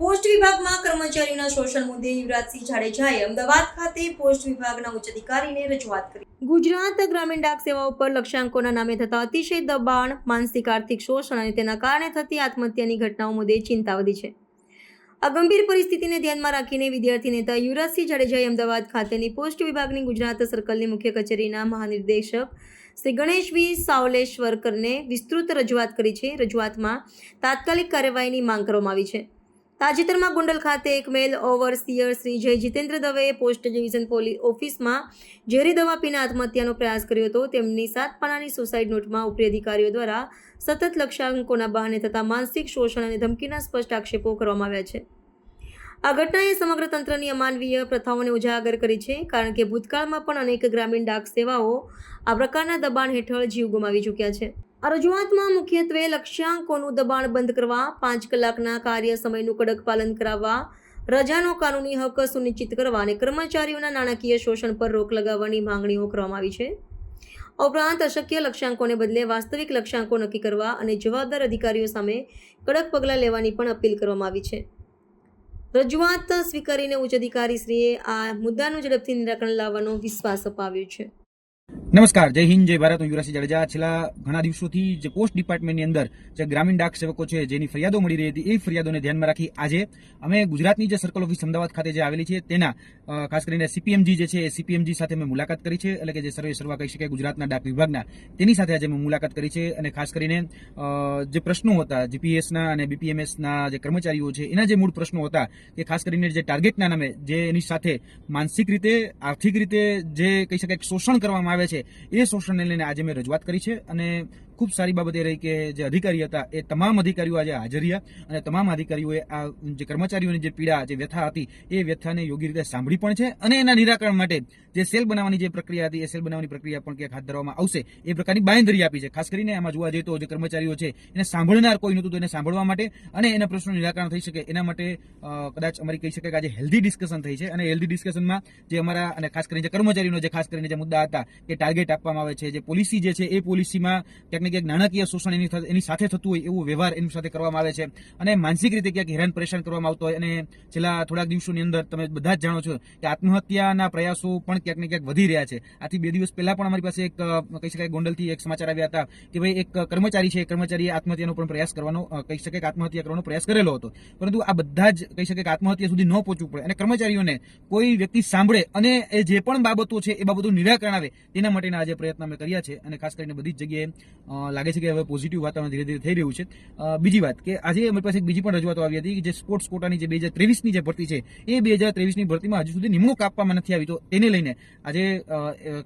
Post વિભાગમાં કર્મચારીઓના શોષણ મુદ્દે યુવરાજસિંહ જાડેજાએ અમદાવાદ ખાતે પોસ્ટ વિભાગના ઉચ્ચ અધિકારીને રજૂઆત કરી. ગુજરાત ગ્રામીણ ડાક સેવા ઉપર લક્ષ્યાંકોના નામે થતા અતિશય દબાણ, માનસિક આર્થિક શોષણ અને તેના કારણે થતી આત્મહત્યાની ઘટનાઓ મુદ્દે ચિંતા વધી છે. આ ગંભીર પરિસ્થિતિને ધ્યાનમાં રાખીને વિદ્યાર્થી નેતા યુવરાજસિંહ જાડેજાએ અમદાવાદ ખાતેની પોસ્ટ વિભાગની ગુજરાત સર્કલની મુખ્ય કચેરીના મહાનિર્દેશક શ્રી ગણેશ વી સાવલેશ્વરકરને વિસ્તૃત રજૂઆત કરી છે. રજૂઆતમાં તાત્કાલિક કાર્યવાહીની માંગ કરવામાં આવી છે. તાજેતરમાં ગુંડલ ખાતે એક મેલ ઓવરસિયર શ્રી જય જીતેન્દ્ર દવેએ પોસ્ટ ડિવિઝન પોલીસ ઓફિસમાં ઝેરી દવા પીને આત્મહત્યાનો પ્રયાસ કર્યો હતો. તેમની સાત પાનાની સુસાઇડ નોટમાં ઉપરી અધિકારીઓ દ્વારા સતત લક્ષ્યાંકોના બહાને થતા માનસિક શોષણ અને ધમકીના સ્પષ્ટ આક્ષેપો કરવામાં આવ્યા છે. આ ઘટનાએ સમગ્ર તંત્રની અમાનવીય પ્રથાઓને ઉજાગર કરી છે, કારણ કે ભૂતકાળમાં પણ અનેક ગ્રામીણ ડાક સેવાઓ આ પ્રકારના દબાણ હેઠળ જીવ ગુમાવી ચૂક્યા છે. આ રજૂઆતમાં મુખ્યત્વે લક્ષ્યાંકોનું દબાણ બંધ કરવા, પાંચ કલાકના કાર્ય સમયનું કડક પાલન કરાવવા, રજાનો કાનૂની હક સુનિશ્ચિત કરવા અને કર્મચારીઓના નાણાકીય શોષણ પર રોક લગાવવાની માંગણીઓ કરવામાં આવી છે. ઉપરાંત અશક્ય લક્ષ્યાંકોને બદલે વાસ્તવિક લક્ષ્યાંકો નક્કી કરવા અને જવાબદાર અધિકારીઓ સામે કડક પગલાં લેવાની પણ અપીલ કરવામાં આવી છે. રજૂઆત સ્વીકારીને ઉચ્ચ અધિકારીશ્રીએ આ મુદ્દાનું ઝડપથી નિરાકરણ લાવવાનો વિશ્વાસ અપાવ્યો છે. નમસ્કાર, જય હિન્દ, જય ભારત. હું યુવરાજસિંહ જાડેજા. છેલ્લા ઘણા દિવસોથી જે પોસ્ટ ડિપાર્ટમેન્ટની અંદર જે ગ્રામીણ ડાક સેવકો છે, જેની ફરિયાદો મળી રહી હતી, એ ફરિયાદોને ધ્યાનમાં રાખી આજે અમે ગુજરાતની જે સર્કલ ઓફિસ અમદાવાદ ખાતે જે આવેલી છે, તેના ખાસ કરીને સીપીએમજી જે છે, એ સીપીએમજી સાથે મેં મુલાકાત કરી છે, એટલે કે જે સર્વે સર્વા કહી શકાય ગુજરાતના ડાક વિભાગના, તેની સાથે આજે મેં મુલાકાત કરી છે અને ખાસ કરીને જે પ્રશ્નો હતા જીપીએસના અને બીપીએમએસના જે કર્મચારીઓ છે, એના જે મૂળ પ્રશ્નો હતા કે ખાસ કરીને જે ટાર્ગેટના નામે, જે એની સાથે માનસિક રીતે, આર્થિક રીતે જે કહી શકાય શોષણ કરવામાં આવે છે એ શોષણને લઈને આજે મેં રજૂઆત કરી છે અને ખૂબ સારી બાબત એ રહી કે જે અધિકારી હતા એ તમામ અધિકારીઓ આજે હાજર રહ્યા અને તમામ અધિકારીઓએ આ જે કર્મચારીઓની જે પીડા, જે વ્યથા હતી, એ વ્યથાને યોગ્ય રીતે સાંભળી પણ છે અને એના નિરાકરણ માટે જે સેલ બનાવવાની જે પ્રક્રિયા હતી, એ સેલ બનાવવાની પ્રક્રિયા પણ ક્યાંક હાથ ધરવામાં આવશે, એ પ્રકારની બાંયધરી આપી છે. ખાસ કરીને આમાં જોવા જઈએ તો જે કર્મચારીઓ છે, એને સાંભળનાર કોઈ નહોતું તો એને સાંભળવા માટે અને એના પ્રશ્નો નિરાકરણ થઈ શકે. એના માટે કદાચ અમારી કહી શકાય કે આજે હેલ્ધી ડિસ્કશન થઈ છે અને હેલ્ધી ડિસ્કશનમાં જે અમારા અને ખાસ કરીને જે કર્મચારીઓનો જે ખાસ કરીને જે મુદ્દા હતા કે ટાર્ગેટ આપવામાં આવે છે, જે પોલિસી જે છે એ પોલિસીમાં ક્યાંક ને નાણાકીય શોષણ એની એની સાથે થતું હોય એવું વ્યવહાર એની સાથે કરવામાં આવે છે. અને માનસિક રીતે ક્યાંક હેરાન પરેશાન કરવામાં આવતો હોય અને છેલ્લા થોડાક દિવસોની અંદર તમે બધા જ જાણો છો કે આત્મહત્યાના પ્રયાસો પણ ક્યાંક ને ક્યાંક વધી રહ્યા છે. આથી બે દિવસ પહેલા પણ અમારી પાસે એક કહી શકાય ગોંડલથી એક સમાચાર આવ્યા હતા કે ભાઈ એક કર્મચારી છે કર્મચારીએ આત્મહત્યાનો પણ પ્રયાસ કરવાનો કહી શકાય કે આત્મહત્યા કરવાનો પ્રયાસ કરેલો હતો. પરંતુ આ બધા જ, કહી શકાય કે આત્મહત્યા સુધી ન પહોંચવું પડે અને કર્મચારીઓને કોઈ વ્યક્તિ સાંભળે અને એ જે પણ બાબતો છે એ બાબતોનું નિરાકરણ આવે તેના માટેના આજે પ્રયત્ન અમે કર્યા છે અને ખાસ કરીને બધી જ જગ્યાએ લાગે છે કે હવે પોઝિટિવ વાતાવરણ ધીરે ધીરે થઈ રહ્યું છે. બીજી વાત કે આજે અમારી પાસે બીજી પણ રજૂઆતો આવી હતી કે જે સ્પોર્ટ્સ કોટાની જે બે હજાર ત્રેવીસની જે ભરતી છે, એ બે હજાર ત્રેવીસની ભરતીમાં હજુ સુધી નિમણૂક આપવામાં નથી આવી. તો તેને લઈને આજે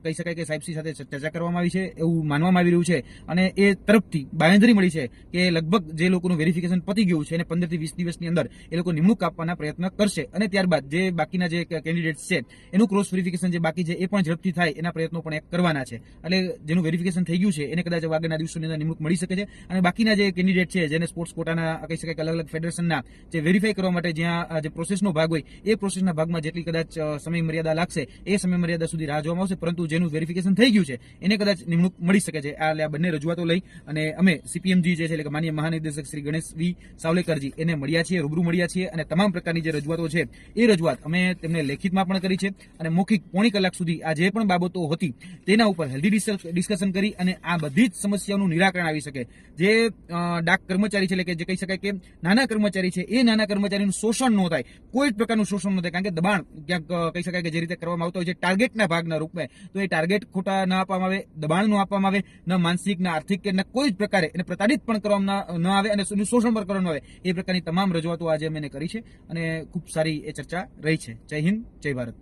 કહી શકાય કે સાહેબશ્રી સાથે ચર્ચા કરવામાં આવી છે, એવું માનવામાં આવી રહ્યું છે. અને એ તરફથી બાંયધરી મળી છે કે લગભગ જે લોકોનું વેરિફિકેશન પતી ગયું છે અને પંદરથી વીસ દિવસની અંદર એ લોકો નિમણૂક આપવાના પ્રયત્ન કરશે. અને ત્યારબાદ જે બાકીના જે કેન્ડિડેટ્સ છે, એનું ક્રોસ વેરિફિકેશન જે બાકી છે એ પણ ઝડપથી થાય એના પ્રયત્નો પણ એક કરવાના છે. એટલે જેનું વેરિફિકેશન થઈ ગયું છે એને કદાચ હવે આગળના દિવસોની અંદર નિમણૂક મળી શકે છે. અને બાકીના જે કેન્ડિડેટ છે, જેને સ્પોર્ટ્સ કોટાના કહી શકાય અલગ અલગ ફેડરેશનના જે વેરીફાઈ કરવા માટે જ્યાં જે પ્રોસેસનો ભાગ હોય, એ પ્રોસેસના ભાગમાં જેટલી કદાચ સમય મર્યાદા લાગશે, એ સમય મર્યાદા સુધી રાહ જોવામાં આવશે. પરંતુ જેનું વેરિફિકેશન થઈ ગયું છે, એને કદાચ નિમણૂક મળી શકે છે. આ બંને રજૂઆતો લઈ અને અમે સીપીએમજી જે છે, એટલે કે માન્ય મહાનિર્દેશક શ્રી ગણેશ વી સાવલેકરજી, એને મળ્યા છીએ, રૂબરૂ મળ્યા છીએ અને તમામ પ્રકારની જે રજૂઆતો છે, એ રજૂઆત અમે તેમને લેખિતમાં પણ કરી છે અને મૌખિક પોણી કલાક સુધી આ જે પણ બાબતો હતી, તેના ઉપર હેલ્ધી ડિસ્કશન કરી અને આ બધી જ સમસ્યાઓનું નિરાકરણ આવી શકે. જે ડાક કર્મચારી છે, એટલે કે જે કહી શકાય કે નાના કર્મચારી છે, એ નાના કર્મચારીનું શોષણ ન થાય. કોઈ જ પ્રકારનું શોષણ ન થાય, કારણ કે દબાણ ક્યાંક કહી શકાય કે જે રીતે કરવામાં આવતો હોય છે, ટાર્ગેટના ભાગના રૂપમાં. તો એ ટાર્ગેટ ખોટા ન આપવામાં આવે, દબાણ ન આપવામાં આવે, ન માનસિક, ન આર્થિક કે ન કોઈ જ પ્રકારે એને પ્રતાડિત પણ કરવામાં ન આવે અને શોષણ પણ કરવામાં આવે. એ પ્રકારની તમામ રજૂઆતો આજે અમે કરી છે અને ખૂબ સારી એ ચર્ચા રહી છે. જય હિન્દ, જય ભારત.